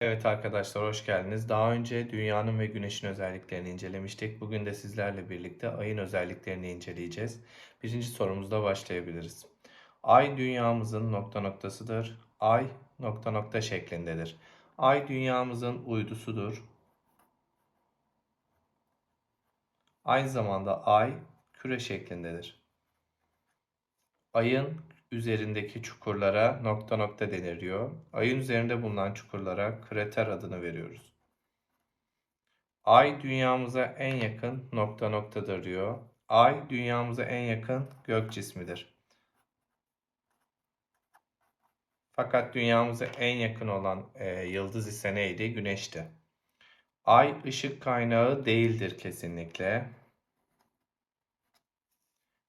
Evet arkadaşlar hoş geldiniz. Daha önce dünyanın ve güneşin özelliklerini incelemiştik. Bugün de sizlerle birlikte ayın özelliklerini inceleyeceğiz. Birinci sorumuzda başlayabiliriz. Ay dünyamızın nokta noktasıdır. Ay nokta nokta şeklindedir. Ay dünyamızın uydusudur. Aynı zamanda ay küre şeklindedir. Ayın üzerindeki çukurlara nokta nokta denir diyor. Ayın üzerinde bulunan çukurlara krater adını veriyoruz. Ay dünyamıza en yakın nokta noktadır diyor. Ay dünyamıza en yakın gök cismidir. Fakat dünyamıza en yakın olan e, yıldız ise neydi? Güneşti. Ay ışık kaynağı değildir kesinlikle.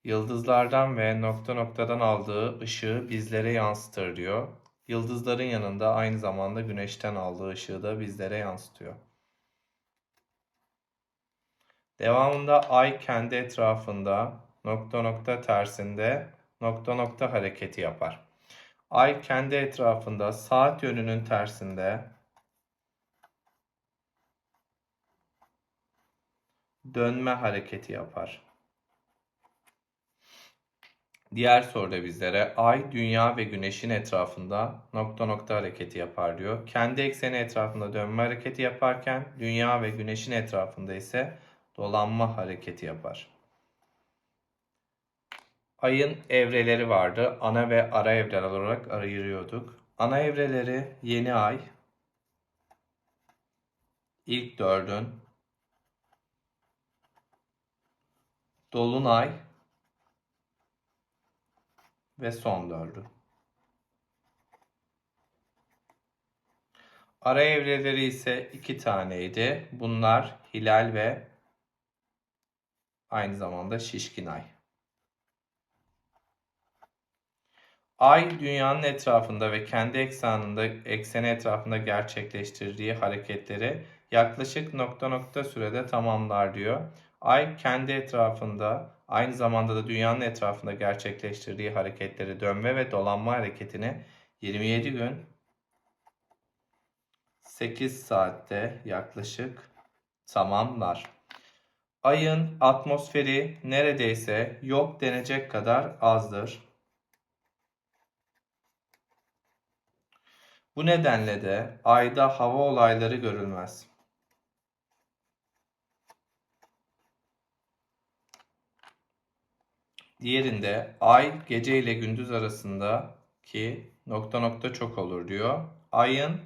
Yıldızlardan ve nokta noktadan aldığı ışığı bizlere yansıtır diyor. Yıldızların yanında aynı zamanda güneşten aldığı ışığı da bizlere yansıtıyor. Devamında ay kendi etrafında nokta nokta tersinde nokta nokta hareketi yapar. Ay kendi etrafında saat yönünün tersinde dönme hareketi yapar. Diğer soruda bizlere Ay, Dünya ve Güneş'in etrafında nokta nokta hareketi yapar diyor. Kendi ekseni etrafında dönme hareketi yaparken Dünya ve Güneş'in etrafında ise dolanma hareketi yapar. Ayın evreleri vardı. Ana ve ara evreler olarak ayırıyorduk. Ana evreleri yeni ay, ilk dördün, dolunay, ve son dördü. Ara evreleri ise iki taneydi. Bunlar hilal ve aynı zamanda şişkin ay. Ay dünyanın etrafında ve kendi ekseninde ekseni etrafında gerçekleştirdiği hareketleri yaklaşık nokta nokta sürede tamamlar diyor. Ay kendi etrafında aynı zamanda da dünyanın etrafında gerçekleştirdiği hareketleri dönme ve dolanma hareketini 27 gün 8 saatte yaklaşık tamamlar. Ayın atmosferi neredeyse yok denecek kadar azdır. Bu nedenle de ayda hava olayları görülmez. Diğerinde ay gece ile gündüz arasındaki nokta nokta çok olur diyor. Ayın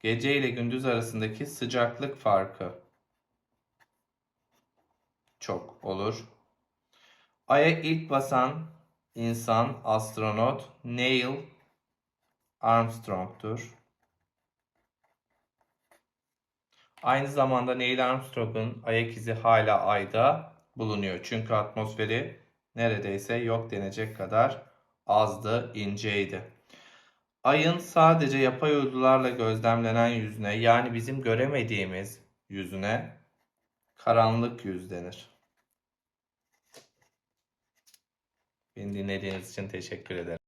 gece ile gündüz arasındaki sıcaklık farkı çok olur. Ay'a ilk basan insan, astronot Neil Armstrong'tur. Aynı zamanda Neil Armstrong'un ayak izi hala ayda bulunuyor. Çünkü atmosferi neredeyse yok denecek kadar azdı, inceydi. Ayın sadece yapay uydularla gözlemlenen yüzüne yani bizim göremediğimiz yüzüne karanlık yüz denir. Beni dinlediğiniz için teşekkür ederim.